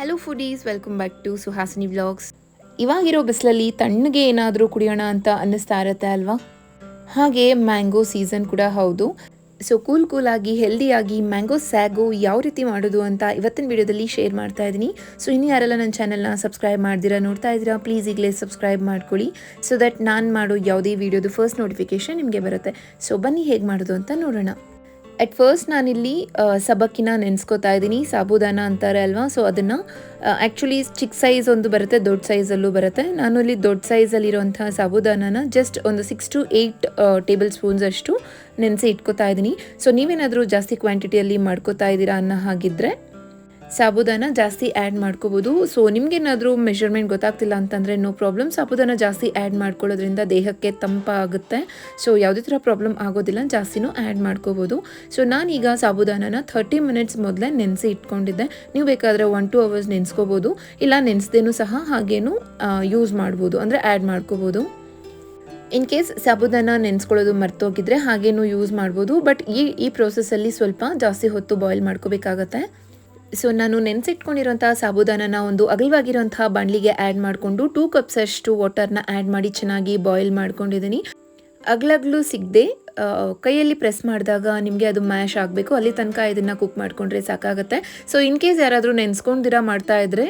Hello foodies welcome back to Suhasini vlogs ಇವಾಗಿರೋ ಬಿಸಿಲಲ್ಲಿ ತಣ್ಣಗೆ ಏನಾದರೂ ಕುಡಿಯೋಣ ಅಂತ ಅನ್ನಿಸ್ತಾ ಇರುತ್ತೆ ಅಲ್ವಾ? ಹಾಗೆ ಮ್ಯಾಂಗೋ ಸೀಸನ್ ಕೂಡ ಹೌದು. ಸೊ ಕೂಲ್ ಕೂಲಾಗಿ ಹೆಲ್ದಿಯಾಗಿ ಮ್ಯಾಂಗೋ ಸ್ಯಾಗು ಯಾವ ರೀತಿ ಮಾಡೋದು ಅಂತ ಇವತ್ತಿನ ವಿಡಿಯೋದಲ್ಲಿ ಶೇರ್ ಮಾಡ್ತಾ ಇದ್ದೀನಿ. ಸೊ ಇನ್ನು ಯಾರೆಲ್ಲ ನನ್ನ ಚಾನಲ್ನ ಸಬ್ಸ್ಕ್ರೈಬ್ ಮಾಡ್ದಿರಾ ನೋಡ್ತಾ ಇದ್ದೀರಾ ಪ್ಲೀಸ್ ಈಗಲೇ ಸಬ್ಸ್ಕ್ರೈಬ್ ಮಾಡ್ಕೊಳ್ಳಿ. ಸೊ ದಟ್ ನಾನು ಮಾಡೋ ಯಾವುದೇ ವಿಡಿಯೋದು ಫಸ್ಟ್ ನೋಟಿಫಿಕೇಶನ್ ನಿಮಗೆ ಬರುತ್ತೆ. ಸೊ ಬನ್ನಿ ಹೇಗೆ ಮಾಡೋದು ಅಂತ ನೋಡೋಣ. ಅಟ್ ಫಸ್ಟ್ ನಾನಿಲ್ಲಿ ಸಬಕ್ಕಿನ ನೆನೆಸ್ಕೋತಾ ಇದ್ದೀನಿ. ಸಾಬುದಾನ ಅಂತಾರೆ ಅಲ್ವಾ? ಸೊ ಅದನ್ನು ಆ್ಯಕ್ಚುಲಿ ಚಿಕ್ಕ ಸೈಜ್ ಒಂದು ಬರುತ್ತೆ, ದೊಡ್ಡ ಸೈಜಲ್ಲೂ ಬರುತ್ತೆ. ನಾನು ಇಲ್ಲಿ ದೊಡ್ಡ ಸೈಜಲ್ಲಿರುವಂಥ ಸಾಬುದಾನನ ಜಸ್ಟ್ ಒಂದು six to eight tablespoons ಅಷ್ಟು ನೆನೆಸಿ ಇಟ್ಕೋತಾ ಇದ್ದೀನಿ. ಸೊ ನೀವೇನಾದರೂ ಜಾಸ್ತಿ ಕ್ವಾಂಟಿಟಿಯಲ್ಲಿ ಮಾಡ್ಕೋತಾ ಇದ್ದೀರಾ ಅನ್ನೋ ಹಾಗಿದ್ರೆ ಸಾಬುದಾನ ಜಾಸ್ತಿ ಆ್ಯಡ್ ಮಾಡ್ಕೋಬೋದು. ಸೊ ನಿಮ್ಗೇನಾದರೂ ಮೆಷರ್ಮೆಂಟ್ ಗೊತ್ತಾಗ್ತಿಲ್ಲ ಅಂತಂದರೆ ನೋ ಪ್ರಾಬ್ಲಮ್ ಸಾಬುದಾನ ಜಾಸ್ತಿ ಆ್ಯಡ್ ಮಾಡ್ಕೊಳ್ಳೋದ್ರಿಂದ ದೇಹಕ್ಕೆ ತಂಪಾಗುತ್ತೆ ಸೊ ಯಾವುದೇ ಥರ ಪ್ರಾಬ್ಲಮ್ ಆಗೋದಿಲ್ಲ. ಜಾಸ್ತಿನೂ ಆ್ಯಡ್ ಮಾಡ್ಕೋಬೋದು. ಸೊ ನಾನೀಗ ಸಾಬುದಾನನ ಥರ್ಟಿ ಮಿನಿಟ್ಸ್ ಮೊದಲೇ ನೆನೆಸಿ ಇಟ್ಕೊಂಡಿದ್ದೆ. ನೀವು ಬೇಕಾದರೆ ಒನ್ ಟು ಅವರ್ಸ್ ನೆನೆಸ್ಕೋಬೋದು. ಇಲ್ಲ, ನೆನೆಸ್ದೇನೂ ಸಹ ಹಾಗೇನು ಯೂಸ್ ಮಾಡ್ಬೋದು. ಅಂದರೆ ಆ್ಯಡ್ ಮಾಡ್ಕೋಬೋದು. ಇನ್ ಕೇಸ್ ಸಾಬುದಾನ ನೆನೆಸ್ಕೊಳ್ಳೋದು ಮರ್ತೋಗಿದ್ರೆ ಹಾಗೇನು ಯೂಸ್ ಮಾಡ್ಬೋದು. ಬಟ್ ಈ ಈ ಪ್ರೋಸೆಸ್ಸಲ್ಲಿ ಸ್ವಲ್ಪ ಜಾಸ್ತಿ ಹೊತ್ತು ಬಾಯ್ಲ್ ಮಾಡ್ಕೋಬೇಕಾಗತ್ತೆ. ಸೊ ನಾನು ನೆನೆಸಿಟ್ಕೊಂಡಿರೋಂಥ ಸಾಬುದಾನನ ಒಂದು ಅಗಲವಾಗಿರೋಂಥ ಬಾಣಲಿಗೆ ಆ್ಯಡ್ ಮಾಡಿಕೊಂಡು ಟೂ ಕಪ್ಸ್ ಅಷ್ಟು ವಾಟರ್ನ ಆ್ಯಡ್ ಮಾಡಿ ಚೆನ್ನಾಗಿ ಬಾಯ್ಲ್ ಮಾಡ್ಕೊಂಡಿದ್ದೀನಿ. ಅಗ್ಲಗ್ಲು ಸಿಗದೆ ಕೈಯಲ್ಲಿ ಪ್ರೆಸ್ ಮಾಡಿದಾಗ ನಿಮಗೆ ಅದು ಮ್ಯಾಶ್ ಆಗಬೇಕು. ಅಲ್ಲಿ ತನಕ ಇದನ್ನು ಕುಕ್ ಮಾಡಿಕೊಂಡ್ರೆ ಸಾಕಾಗುತ್ತೆ. ಸೊ ಇನ್ ಕೇಸ್ ಯಾರಾದರೂ ನೆನೆಸ್ಕೊಂಡಿರ ಮಾಡ್ತಾ ಇದ್ದರೆ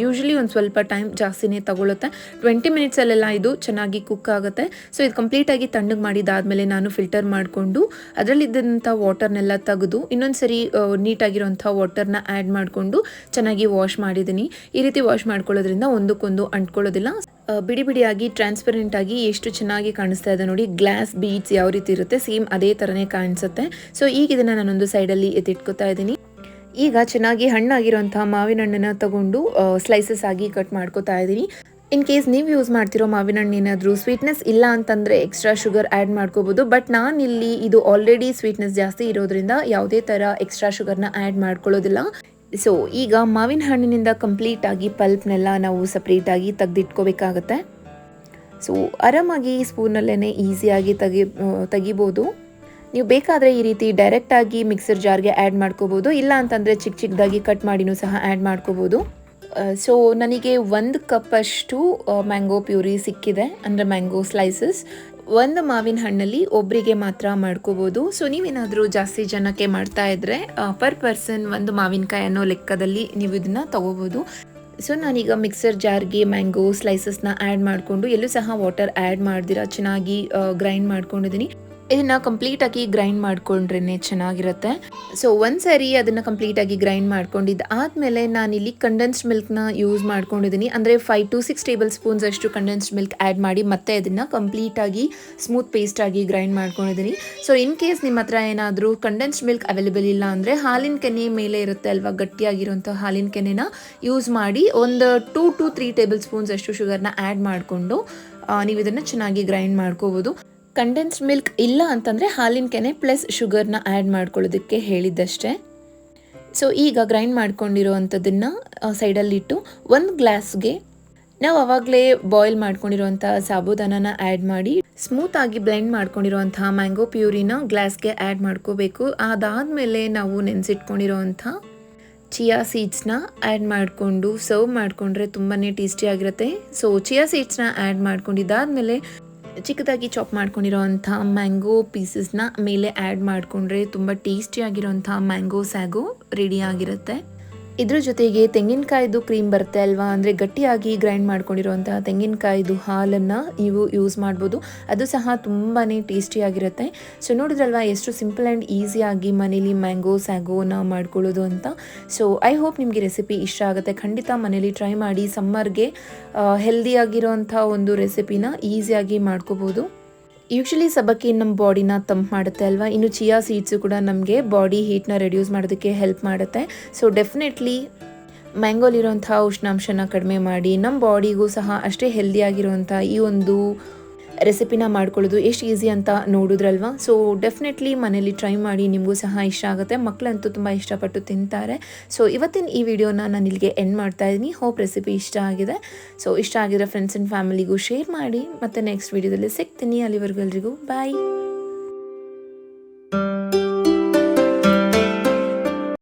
ಯೂಶ್ವಲಿ ಒಂದು ಸ್ವಲ್ಪ ಟೈಮ್ ಜಾಸ್ತಿನೇ ತಗೊಳುತ್ತೆ. ಟ್ವೆಂಟಿ ಮಿನಿಟ್ಸಲ್ಲೆಲ್ಲ ಇದು ಚೆನ್ನಾಗಿ ಕುಕ್ ಆಗುತ್ತೆ. ಸೊ ಇದು ಕಂಪ್ಲೀಟಾಗಿ ತಣ್ಣಗೆ ಮಾಡಿದಾದಮೇಲೆ ನಾನು ಫಿಲ್ಟರ್ ಮಾಡಿಕೊಂಡು ಅದರಲ್ಲಿದ್ದಂಥ ವಾಟರ್ನೆಲ್ಲ ತೆಗೆದು ಇನ್ನೊಂದು ಸರಿ ನೀಟಾಗಿರೋಂಥ ವಾಟರ್ನ ಆ್ಯಡ್ ಮಾಡಿಕೊಂಡು ಚೆನ್ನಾಗಿ ವಾಶ್ ಮಾಡಿದ್ದೀನಿ. ಈ ರೀತಿ ವಾಶ್ ಮಾಡ್ಕೊಳ್ಳೋದ್ರಿಂದ ಒಂದಕ್ಕೊಂದು ಅಂಟ್ಕೊಳ್ಳೋದಿಲ್ಲ. ಬಿಡಿ ಬಿಡಿಯಾಗಿ ಟ್ರಾನ್ಸ್ಪರೆಂಟ್ ಆಗಿ ಎಷ್ಟು ಚೆನ್ನಾಗಿ ಕಾಣಿಸ್ತಾ ಇದೆ ನೋಡಿ ಗ್ಲಾಸ್ ಬೀಡ್ಸ್ ಯಾವ ರೀತಿ ಇರುತ್ತೆ ಸೇಮ್ ಅದೇ ತರನೇ ಕಾಣಿಸುತ್ತೆ. ಸೊ ಈಗ ಇದನ್ನು ನಾನೊಂದು ಸೈಡಲ್ಲಿ ಎತ್ತಿಟ್ಕೋತಾ ಇದ್ದೀನಿ. ಈಗ ಚೆನ್ನಾಗಿ ಹಣ್ಣಾಗಿರುವಂತಹ ಮಾವಿನ ಹಣ್ಣನ್ನ ತಗೊಂಡು ಸ್ಲೈಸಸ್ ಆಗಿ ಕಟ್ ಮಾಡ್ಕೋತಾ ಇದ್ದೀನಿ. ಇನ್ ಕೇಸ್ ನೀವು ಯೂಸ್ ಮಾಡ್ತಿರೋ ಮಾವಿನ ಹಣ್ಣು ಏನಾದರೂ ಸ್ವೀಟ್ನೆಸ್ ಇಲ್ಲ ಅಂತಂದರೆ ಎಕ್ಸ್ಟ್ರಾ ಶುಗರ್ ಆ್ಯಡ್ ಮಾಡ್ಕೋಬೋದು. ಬಟ್ ನಾನಿಲ್ಲಿ ಇದು ಆಲ್ರೆಡಿ ಸ್ವೀಟ್ನೆಸ್ ಜಾಸ್ತಿ ಇರೋದ್ರಿಂದ ಯಾವುದೇ ಥರ ಎಕ್ಸ್ಟ್ರಾ ಶುಗರ್ನ ಆ್ಯಡ್ ಮಾಡ್ಕೊಳ್ಳೋದಿಲ್ಲ. ಸೊ ಈಗ ಮಾವಿನ ಹಣ್ಣಿನಿಂದ ಕಂಪ್ಲೀಟಾಗಿ ಪಲ್ಪ್ನೆಲ್ಲ ನಾವು ಸಪ್ರೇಟಾಗಿ ತೆಗೆದಿಟ್ಕೋಬೇಕಾಗತ್ತೆ. ಸೊ ಆರಾಮಾಗಿ ಸ್ಪೂನಲ್ಲೇ ಈಸಿಯಾಗಿ ತೆಗಿ ತೆಗಿಬೋದು. ನೀವು ಬೇಕಾದರೆ ಈ ರೀತಿ ಡೈರೆಕ್ಟಾಗಿ ಮಿಕ್ಸರ್ ಜಾರ್ಗೆ ಆ್ಯಡ್ ಮಾಡ್ಕೋಬೋದು. ಇಲ್ಲ ಅಂತಂದರೆ ಚಿಕ್ಕ ಚಿಕ್ಕದಾಗಿ ಕಟ್ ಮಾಡಿನೂ ಸಹ ಆ್ಯಡ್ ಮಾಡ್ಕೋಬೋದು. ಸೊ ನನಗೆ ಒಂದು ಕಪ್ಪಷ್ಟು ಮ್ಯಾಂಗೋ ಪ್ಯೂರಿ ಸಿಕ್ಕಿದೆ, ಅಂದರೆ ಮ್ಯಾಂಗೋ ಸ್ಲೈಸಸ್ ಒಂದು ಮಾವಿನ ಹಣ್ಣಲ್ಲಿ ಒಬ್ಬರಿಗೆ ಮಾತ್ರ ಮಾಡ್ಕೋಬೋದು. ಸೊ ನೀವೇನಾದರೂ ಜಾಸ್ತಿ ಜನಕ್ಕೆ ಮಾಡ್ತಾ ಇದ್ದರೆ ಪರ್ ಪರ್ಸನ್ ಒಂದು ಮಾವಿನಕಾಯಿ ಅನ್ನೋ ಲೆಕ್ಕದಲ್ಲಿ ನೀವು ಇದನ್ನು ತೊಗೋಬೋದು. ಸೊ ನಾನೀಗ ಮಿಕ್ಸರ್ ಜಾರ್ಗೆ ಮ್ಯಾಂಗೋ ಸ್ಲೈಸಸ್ನ ಆ್ಯಡ್ ಮಾಡಿಕೊಂಡು, ಎಲ್ಲೂ ಸಹ ವಾಟರ್ ಆ್ಯಡ್ ಮಾಡಿದಿರ? ಚೆನ್ನಾಗಿ ಗ್ರೈಂಡ್ ಮಾಡ್ಕೊಂಡಿದ್ದೀನಿ ಇದನ್ನು ಕಂಪ್ಲೀಟಾಗಿ ಗ್ರೈಂಡ್ ಮಾಡ್ಕೊಂಡ್ರೇ ಚೆನ್ನಾಗಿರುತ್ತೆ. ಸೊ ಒಂದು ಸರಿ ಅದನ್ನು ಕಂಪ್ಲೀಟಾಗಿ ಗ್ರೈಂಡ್ ಮಾಡ್ಕೊಂಡಿದ್ದು ಆದಮೇಲೆ ನಾನಿಲ್ಲಿ ಕಂಡೆನ್ಸ್ಡ್ ಮಿಲ್ಕ್ನ ಯೂಸ್ ಮಾಡ್ಕೊಂಡಿದ್ದೀನಿ ಅಂದರೆ five to six tablespoons ಅಷ್ಟು ಕಂಡೆನ್ಸ್ಡ್ ಮಿಲ್ಕ್ ಆ್ಯಡ್ ಮಾಡಿ ಮತ್ತೆ ಅದನ್ನು ಕಂಪ್ಲೀಟಾಗಿ ಸ್ಮೂತ್ ಪೇಸ್ಟಾಗಿ ಗ್ರೈಂಡ್ ಮಾಡ್ಕೊಂಡಿದ್ದೀನಿ ಸೊ ಇನ್ ಕೇಸ್ ನಿಮ್ಮ ಹತ್ರ ಏನಾದರೂ ಕಂಡೆನ್ಸ್ಡ್ ಮಿಲ್ಕ್ ಅವೈಲೇಬಲ್ ಇಲ್ಲ ಅಂದರೆ ಹಾಲಿನ ಕೆನೆ ಮೇಲೆ ಇರುತ್ತೆ ಅಲ್ವಾ, ಗಟ್ಟಿಯಾಗಿರುವಂಥ ಹಾಲಿನ ಕೆನೆನ ಯೂಸ್ ಮಾಡಿ ಒಂದು two to three tablespoons ಅಷ್ಟು ಶುಗರ್ನ ಆ್ಯಡ್ ಮಾಡಿಕೊಂಡು ನೀವು ಇದನ್ನು ಚೆನ್ನಾಗಿ ಗ್ರೈಂಡ್ ಮಾಡ್ಕೋಬೋದು. ಕಂಡೆನ್ಸ್ಡ್ ಮಿಲ್ಕ್ ಇಲ್ಲ ಅಂತಂದರೆ ಹಾಲಿನ ಕೆನೆ ಪ್ಲಸ್ ಶುಗರ್ನ ಆ್ಯಡ್ ಮಾಡ್ಕೊಳ್ಳೋದಕ್ಕೆ ಹೇಳಿದ್ದಷ್ಟೇ. ಸೊ ಈಗ ಗ್ರೈಂಡ್ ಮಾಡ್ಕೊಂಡಿರೋ ಅಂಥದ್ದನ್ನು ಸೈಡಲ್ಲಿಟ್ಟು ಒಂದು ಗ್ಲಾಸ್ಗೆ ನಾವು ಅವಾಗಲೇ ಬಾಯ್ಲ್ ಮಾಡ್ಕೊಂಡಿರುವಂಥ ಸಾಬುದಾನನ ಆ್ಯಡ್ ಮಾಡಿ ಸ್ಮೂತಾಗಿ ಬ್ಲೆಂಡ್ ಮಾಡ್ಕೊಂಡಿರುವಂಥ ಮ್ಯಾಂಗೋ ಪ್ಯೂರಿನ ಗ್ಲಾಸ್ಗೆ ಆ್ಯಡ್ ಮಾಡ್ಕೋಬೇಕು. ಅದಾದಮೇಲೆ ನಾವು ನೆನೆಸಿಟ್ಕೊಂಡಿರೋವಂಥ ಚಿಯಾ ಸೀಡ್ಸ್ನ ಆ್ಯಡ್ ಮಾಡಿಕೊಂಡು ಸರ್ವ್ ಮಾಡಿಕೊಂಡ್ರೆ ತುಂಬಾ ಟೇಸ್ಟಿಯಾಗಿರುತ್ತೆ ಸೊ ಚಿಯಾ ಸೀಡ್ಸ್ನ ಆ್ಯಡ್ ಮಾಡ್ಕೊಂಡಿದ್ದಾದಮೇಲೆ ಚಿಕ್ಕದಾಗಿ ಚಾಪ್ ಮಾಡ್ಕೊಂಡಿರೋವಂಥ ಮ್ಯಾಂಗೋ ಪೀಸಸ್ನ ಮೇಲೆ ಆ್ಯಡ್ ಮಾಡಿಕೊಂಡ್ರೆ ತುಂಬ ಟೇಸ್ಟಿಯಾಗಿರೋಂಥ ಮ್ಯಾಂಗೋ ಸ್ಯಾಗು ರೆಡಿ ಆಗಿರುತ್ತೆ. ಇದ್ರ ಜೊತೆಗೆ ತೆಂಗಿನಕಾಯ್ದು ಕ್ರೀಮ್ ಬರುತ್ತೆ ಅಲ್ವಾ? ಅಂದರೆ ಗಟ್ಟಿಯಾಗಿ ಗ್ರೈಂಡ್ ಮಾಡ್ಕೊಂಡಿರುವಂತಹ ತೆಂಗಿನಕಾಯ್ದು ಹಾಲನ್ನು ನೀವು ಯೂಸ್ ಮಾಡ್ಬೋದು. ಅದು ಸಹ ತುಂಬಾ ಟೇಸ್ಟಿಯಾಗಿರುತ್ತೆ ಸೊ ನೋಡಿದ್ರಲ್ವಾ ಎಷ್ಟು ಸಿಂಪಲ್ ಆ್ಯಂಡ್ ಈಸಿಯಾಗಿ ಮನೇಲಿ ಮ್ಯಾಂಗೋ ಸ್ಯಾಗೋನ ಮಾಡ್ಕೊಳ್ಳೋದು ಅಂತ? ಸೊ ಐ ಹೋಪ್ ನಿಮಗೆ ರೆಸಿಪಿ ಇಷ್ಟ ಆಗುತ್ತೆ. ಖಂಡಿತ ಮನೇಲಿ ಟ್ರೈ ಮಾಡಿ ಸಮ್ಮರ್ಗೆ ಹೆಲ್ದಿಯಾಗಿರೋಂಥ ಒಂದು ರೆಸಿಪಿನ ಈಸಿಯಾಗಿ ಮಾಡ್ಕೋಬೋದು. ಯೂಶ್ವಲಿ ಸಬ್ಬಕ್ಕಿ ನಮ್ಮ ಬಾಡಿನ ತಂಪ್ ಮಾಡುತ್ತೆ ಅಲ್ವಾ? ಇನ್ನು ಚಿಯಾ ಸೀಡ್ಸು ಕೂಡ ನಮಗೆ ಬಾಡಿ ಹೀಟ್ನ ರೆಡ್ಯೂಸ್ ಮಾಡೋದಕ್ಕೆ ಹೆಲ್ಪ್ ಮಾಡುತ್ತೆ. ಸೊ ಡೆಫಿನೆಟ್ಲಿ ಮ್ಯಾಂಗೋಲಿರೋಂಥ ಉಷ್ಣಾಂಶನ ಕಡಿಮೆ ಮಾಡಿ ನಮ್ಮ ಬಾಡಿಗೂ ಸಹ ಅಷ್ಟೇ ಹೆಲ್ದಿಯಾಗಿರುವಂಥ ಈ ಒಂದು ರೆಸಿಪಿನ ಮಾಡ್ಕೊಳ್ಳೋದು ಎಷ್ಟು ಈಸಿ ಅಂತ ನೋಡಿದ್ರಲ್ವಾ? ಸೊ ಡೆಫಿನೆಟ್ಲಿ ಮನೇಲಿ ಟ್ರೈ ಮಾಡಿ ನಿಮಗೂ ಸಹ ಇಷ್ಟ ಆಗುತ್ತೆ. ಮಕ್ಕಳಂತೂ ತುಂಬ ಇಷ್ಟಪಟ್ಟು ತಿಂತಾರೆ. ಸೊ ಇವತ್ತಿನ ಈ ವಿಡಿಯೋನ ನಾನು ಇಲ್ಲಿಗೆ ಎಂಡ್ ಮಾಡ್ತಾ ಇದ್ದೀನಿ ಹೋಪ್ ರೆಸಿಪಿ ಇಷ್ಟ ಆಗಿದೆ. ಸೊ ಇಷ್ಟ ಆಗಿರೋ ಫ್ರೆಂಡ್ಸ್ ಆ್ಯಂಡ್ ಫ್ಯಾಮಿಲಿಗೂ ಶೇರ್ ಮಾಡಿ. ಮತ್ತು ನೆಕ್ಸ್ಟ್ ವಿಡಿಯೋದಲ್ಲಿ ಸಿಗ್ತೀನಿ. ಅಲ್ಲಿವರೆಗೂ ಎಲ್ರಿಗೂ ಬಾಯ್